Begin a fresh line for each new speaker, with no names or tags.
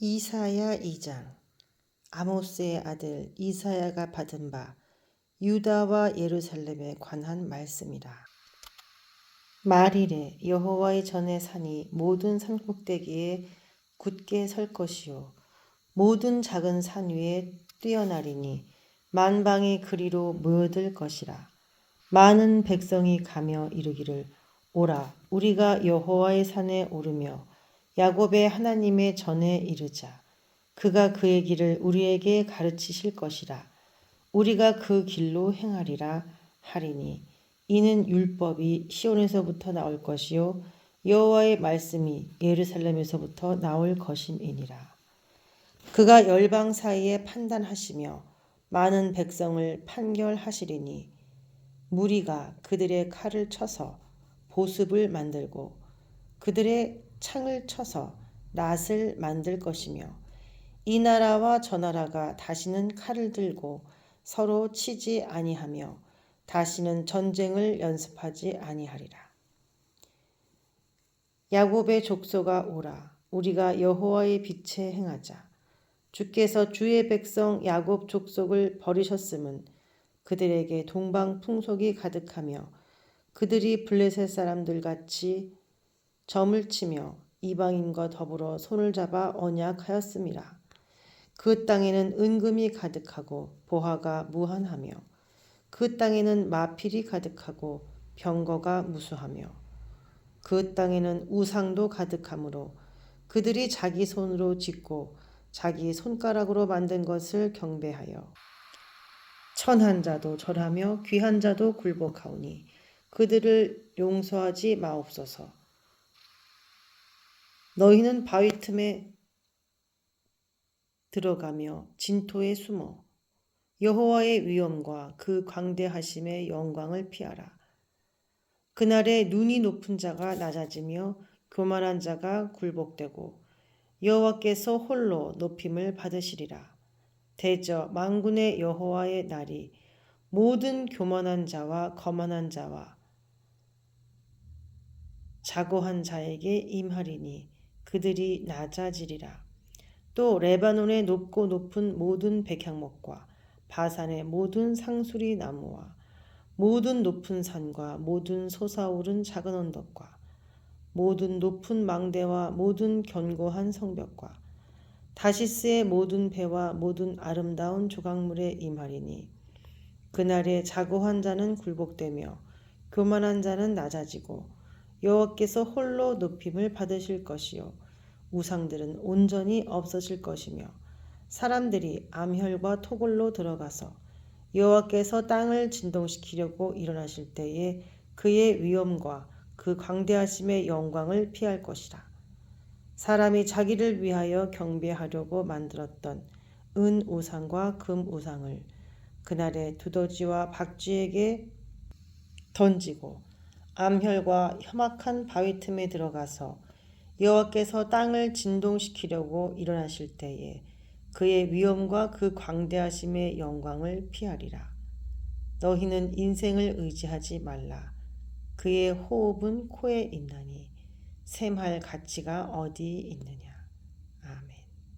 이사야 2장 아모스의 아들 이사야가 받은 바 유다와 예루살렘에 관한 말씀이라. 말이래 여호와의 전에 산이 모든 산 꼭대기에 굳게 설 것이요 모든 작은 산 위에 뛰어나리니 만방이 그리로 모여들 것이라. 많은 백성이 가며 이르기를 오라 우리가 여호와의 산에 오르며 야곱의 하나님의 전에 이르자. 그가 그의 길을 우리에게 가르치실 것이라. 우리가 그 길로 행하리라 하리니 이는 율법이 시온에서부터 나올 것이요 여호와의 말씀이 예루살렘에서부터 나올 것임이니라. 그가 열방 사이에 판단하시며 많은 백성을 판결하시리니 무리가 그들의 칼을 쳐서 보습을 만들고 그들의 창을 쳐서 낫을 만들 것이며 이 나라와 저 나라가 다시는 칼을 들고 서로 치지 아니하며 다시는 전쟁을 연습하지 아니하리라. 야곱의 족소가 오라 우리가 여호와의 빛에 행하자 주께서 주의 백성 야곱 족속을 버리셨음은 그들에게 동방 풍속이 가득하며 그들이 블레셋 사람들 같이 점을 치며 이방인과 더불어 손을 잡아 언약하였음이라. 그 땅에는 은금이 가득하고 보화가 무한하며 그 땅에는 마필이 가득하고 병거가 무수하며 그 땅에는 우상도 가득하므로 그들이 자기 손으로 짓고 자기 손가락으로 만든 것을 경배하여 천한 자도 절하며 귀한 자도 굴복하오니 그들을 용서하지 마옵소서. 너희는 바위 틈에 들어가며 진토에 숨어 여호와의 위엄과 그 광대하심의 영광을 피하라. 그날에 눈이 높은 자가 낮아지며 교만한 자가 굴복되고 여호와께서 홀로 높임을 받으시리라. 대저 만군의 여호와의 날이 모든 교만한 자와 거만한 자와 자고한 자에게 임하리니 그들이 낮아지리라. 또 레바논의 높고 높은 모든 백향목과 바산의 모든 상수리 나무와 모든 높은 산과 모든 솟아오른 작은 언덕과 모든 높은 망대와 모든 견고한 성벽과 다시스의 모든 배와 모든 아름다운 조각물에 임하리니 그날에 자고한 자는 굴복되며 교만한 자는 낮아지고 여호와께서 홀로 높임을 받으실 것이요 우상들은 온전히 없어질 것이며 사람들이 암혈과 토굴로 들어가서 여호와께서 땅을 진동시키려고 일어나실 때에 그의 위엄과 그 광대하심의 영광을 피할 것이라. 사람이 자기를 위하여 경배하려고 만들었던 은 우상과 금 우상을 그날에 두더지와 박쥐에게 던지고 암혈과 험악한 바위 틈에 들어가서 여호와께서 땅을 진동시키려고 일어나실 때에 그의 위엄과 그 광대하심의 영광을 피하리라. 너희는 인생을 의지하지 말라. 그의 호흡은 코에 있나니 샘할 가치가 어디 있느냐.